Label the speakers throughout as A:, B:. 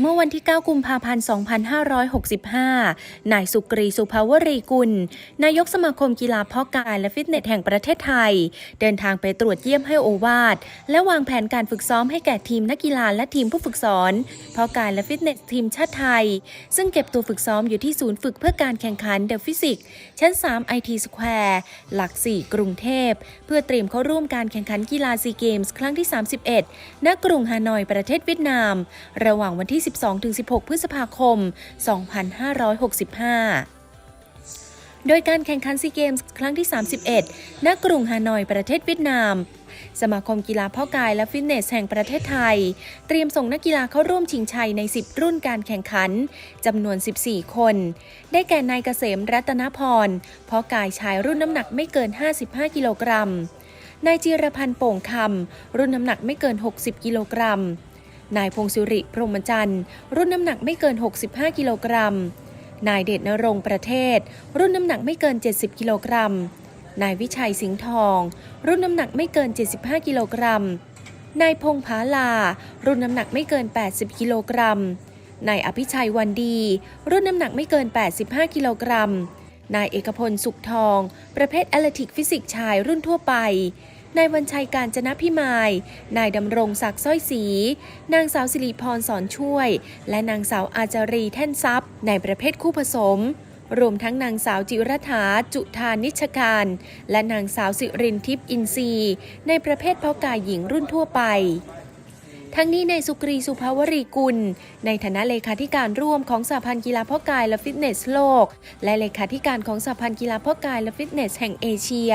A: เมื่อวันที่ 9 กุมภาพันธ์ 2565 นายสุกรีสุภาวรีกุล นายกสมาคมกีฬาพาะกายและฟิตเนสแห่งประเทศไทย เดินทางไปตรวจเยี่ยมให้โอวาทและวางแผนการฝึกซ้อมให้แก่ทีมนักกีฬาและทีมผู้ฝึกสอนพาะกายและฟิตเนสทีมชาติไทย ซึ่งเก็บตัวฝึกซ้อมอยู่ที่ศูนย์ฝึกเพื่อการแข่งขันเดอะฟิสิกชั้น 3 IT Square หลัก 4 กรุงเทพ เพื่อเตรียมเข้าร่วมการแข่งขันกีฬาซีเกมส์ครั้งที่ 31 ณ กรุงฮานอยประเทศเวียดนาม ระหว่างวันที่12-16 พฤษภาคม 2565โดยการแข่งขันซีเกมส์ครั้งที่ 31 ณ กรุงฮานอย ประเทศเวียดนาม สมาคมกีฬาพ่อกายและฟิตเนสแห่งประเทศไทย เตรียมส่งนักกีฬาเข้าร่วมชิงชัยใน 10 รุ่นการแข่งขัน จำนวน 14 คน ได้แก่นายเกษมรัตนพรพ่อกายชายรุ่นน้ำหนักไม่เกิน 55 กิโลกรัม นายจิรพันธ์โป่งคำรุ่นน้ำหนักไม่เกิน 60 กิโลกรัม นายพงศิริพรหมจันทร์ รุ่นน้ำหนักไม่เกิน 65 กิโลกรัม นายเดชนรงค์ประเทศ รุ่นน้ำหนักไม่เกิน 70 กิโลกรัม นายวิชัยสิงห์ทอง รุ่นน้ำหนักไม่เกิน 75 กิโลกรัม นายพงษ์ผาลา รุ่นน้ำหนักไม่เกิน 80 กิโลกรัม นายอภิชัยวันดี รุ่นน้ำหนักไม่เกิน 85 กิโลกรัม นายเอกพลสุขทอง ประเภทแอตเลติกฟิสิกส์ชายรุ่นทั่วไป นายวันชัยการจนะพิมาย นายดำรงศักดิ์สร้อยศรีนางสาวสิริพรสอนช่วย และนางสาวอาจารีแท่นทรัพย์ ในประเภทคู่ผสม รวมทั้งนางสาวจิรธาจุธานิชการ และนางสาวสิรินทิพย์อินทรีย์ในประเภทเพากายหญิงรุ่นทั่วไป ทั้งนี้ในสุกรีสุภาวรีกุล ในฐานะเลขาธิการร่วมของสหพันธ์กีฬาพาะกายและฟิตเนสโลก และเลขาธิการของสหพันธ์กีฬาพาะกายและฟิตเนสแห่งเอเชีย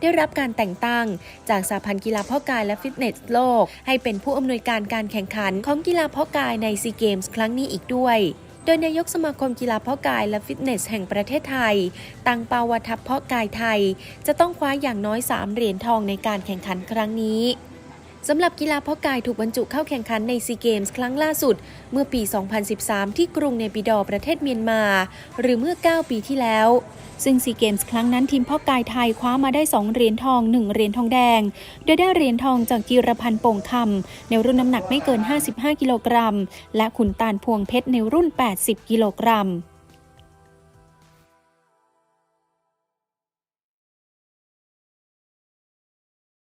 A: ได้รับการแต่งตั้ง จากสหพันธ์กีฬาพาะกายและฟิตเนสโลก ให้เป็นผู้อำนวยการการแข่งขันของกีฬาพาะกายในซีเกมส์ครั้งนี้อีกด้วยโดยนายกสมาคมกีฬาเพาะกายและฟิตเนสแห่งประเทศไทย ตั้งเป้าว่าทัพเพาะกายไทย จะต้องคว้าอย่างน้อย 3 เหรียญทองในการแข่งขันครั้งนี้ สำหรับกีฬาเพาะกายถูกบรรจุเข้าแข่งขันในซีเกมส์ครั้งล่าสุด เมื่อปี 2013 ที่กรุงเนปิดอประเทศเมียนมา หรือเมื่อ 9 ปีที่แล้ว ซึ่งซีเกมส์ครั้งนั้นทีมพาะกายไทยคว้ามาได้ 2 เหรียญทอง 1 เหรียญทองแดง โดยได้เหรียญทองจากจิรพันธ์โป่งคำในรุ่นน้ำหนักไม่เกิน 55 กิโลกรัม และขุนตาลพวงเพชรในรุ่น 80 กิโลกรัม